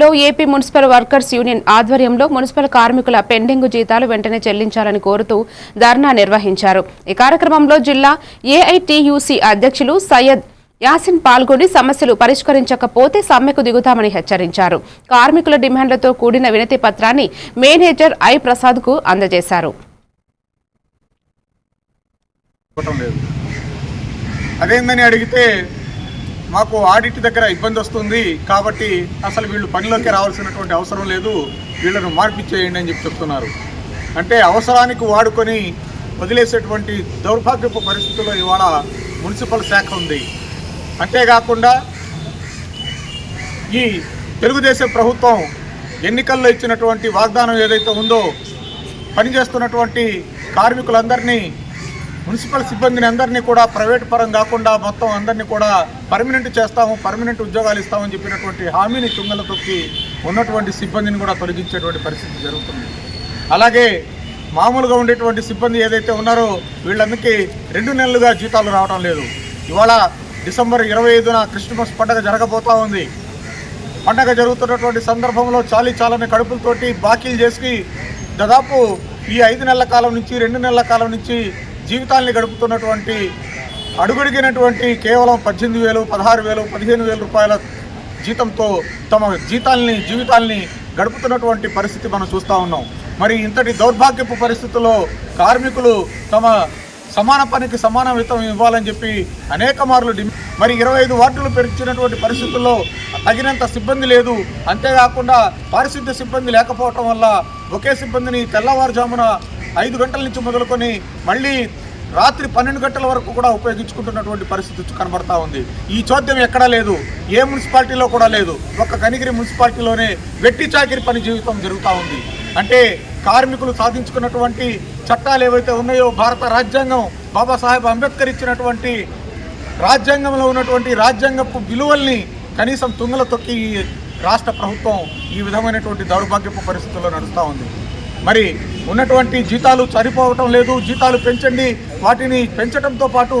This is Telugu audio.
లో ఏపీ మున్సిపల్ వర్కర్స్ యూనియన్ ఆధ్వర్యంలో మున్సిపల్ కార్మికుల పెండింగ్ జీతాలు వెంటనే చెల్లించాలని కోరుతూ ధర్నా నిర్వహించారు. ఈ కార్యక్రమంలో జిల్లా ఏఐటియుసి అధ్యక్షులు సయ్యద్ యాసిన్ పాల్గొని సమస్యలు పరిష్కరించకపోతే సమ్మెకు దిగుతామని హెచ్చరించారు. కార్మికుల డిమాండ్లతో కూడిన వినతి పత్రాన్ని మేనేజర్ ఐ ప్రసాద్కు అందజేశారు అదేందని అడిగితే మాకు ఆడిట్ దగ్గర ఇబ్బంది వస్తుంది కాబట్టి అసలు వీళ్ళు పనిలోకి రావాల్సినటువంటి అవసరం లేదు వీళ్ళను మార్పిచ్చేయండి అని చెప్పి చెప్తున్నారు. అంటే అవసరానికి వాడుకొని వదిలేసేటువంటి దౌర్భాగ్యపు పరిస్థితుల్లో ఇవాళ మున్సిపల్ శాఖ ఉంది. అంతేకాకుండా ఈ తెలుగుదేశం ప్రభుత్వం ఎన్నికల్లో ఇచ్చినటువంటి వాగ్దానం ఏదైతే ఉందో పనిచేస్తున్నటువంటి కార్మికులందరినీ మున్సిపల్ సిబ్బందిని అందరినీ కూడా ప్రైవేట్ పరం కాకుండా మొత్తం అందరినీ కూడా పర్మనెంట్ చేస్తాము పర్మనెంట్ ఉద్యోగాలు ఇస్తామని చెప్పినటువంటి హామీని తుంగల తొక్కి ఉన్నటువంటి సిబ్బందిని కూడా తొలగించేటువంటి పరిస్థితి జరుగుతుంది. అలాగే మామూలుగా ఉండేటువంటి సిబ్బంది ఏదైతే ఉన్నారో వీళ్ళందరికీ రెండు నెలలుగా జీతాలు రావడం లేదు. ఇవాళ డిసెంబర్ ఇరవై ఐదున క్రిస్మస్ పండగ జరగబోతా ఉంది. పండగ జరుగుతున్నటువంటి సందర్భంలో చాలీ చాలని కడుపులతోటి బాకీలు చేసి దాదాపు ఈ ఐదు నెలల కాలం నుంచి రెండు నెలల కాలం నుంచి జీవితాల్ని గడుపుతున్నటువంటి అడుగడిగినటువంటి కేవలం పద్దెనిమిది వేలు పదహారు వేలు పదిహేను వేల రూపాయల జీతంతో తమ జీతాల్ని జీవితాల్ని గడుపుతున్నటువంటి పరిస్థితి మనం చూస్తూ ఉన్నాం. మరి ఇంతటి దౌర్భాగ్యపు పరిస్థితుల్లో కార్మికులు తమ సమాన పనికి సమాన వేతనం ఇవ్వాలని చెప్పి అనేక మార్లు మరి ఇరవై ఐదు వార్డులు పెంచినటువంటి పరిస్థితుల్లో తగినంత సిబ్బంది లేదు. అంతేకాకుండా పారిశుద్ధ్య సిబ్బంది లేకపోవటం వల్ల ఒకే సిబ్బందిని తెల్లవారుజామున ఐదు గంటల నుంచి మొదలుకొని మళ్ళీ రాత్రి పన్నెండు గంటల వరకు కూడా ఉపయోగించుకుంటున్నటువంటి పరిస్థితి కనబడతా ఉంది. ఈ చోద్యం ఎక్కడా లేదు. ఏ మున్సిపాలిటీలో కూడా లేదు. ఒక్క కనిగిరి మున్సిపాలిటీలోనే వెట్టి చాకిరి పని జీవితం జరుగుతూ ఉంది. అంటే కార్మికులు సాధించుకున్నటువంటి చట్టాలు ఏవైతే ఉన్నాయో భారత రాజ్యాంగం బాబాసాహెబ్ అంబేద్కర్ ఇచ్చినటువంటి రాజ్యాంగంలో ఉన్నటువంటి రాజ్యాంగపు విలువల్ని కనీసం తుంగల తొక్కి రాష్ట్ర ప్రభుత్వం ఈ విధమైనటువంటి దౌర్భాగ్యపు పరిస్థితుల్లో నడుస్తూ ఉంది. మరి ఉన్నటువంటి జీతాలు సరిపోవటం లేదు జీతాలు పెంచండి వాటిని పెంచడంతో పాటు